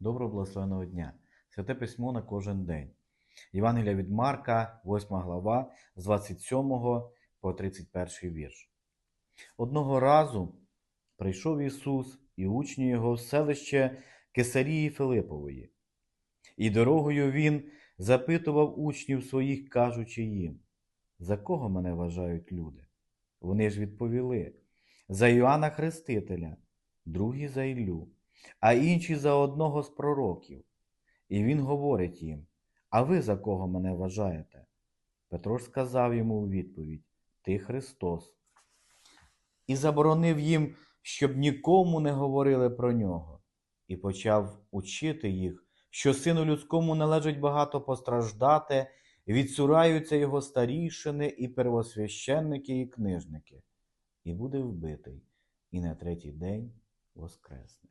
Доброго благословеного дня. Святе письмо на кожен день. Євангелія від Марка, 8 глава, з 27 по 31 вірш. Одного разу прийшов Ісус і учні його в селище Кесарії Филипової. І дорогою він запитував учнів своїх, кажучи їм, за кого мене вважають люди? Вони ж відповіли, за Іоанна Хрестителя, другі за Іллю, а інші за одного з пророків. І він говорить їм, а ви за кого мене вважаєте? Петро сказав йому у відповідь, Ти Христос. І заборонив їм, щоб нікому не говорили про нього, і почав учити їх, що сину людському належить багато постраждати, відсураються його старішини і первосвященники і книжники, і буде вбитий, і на третій день воскресне.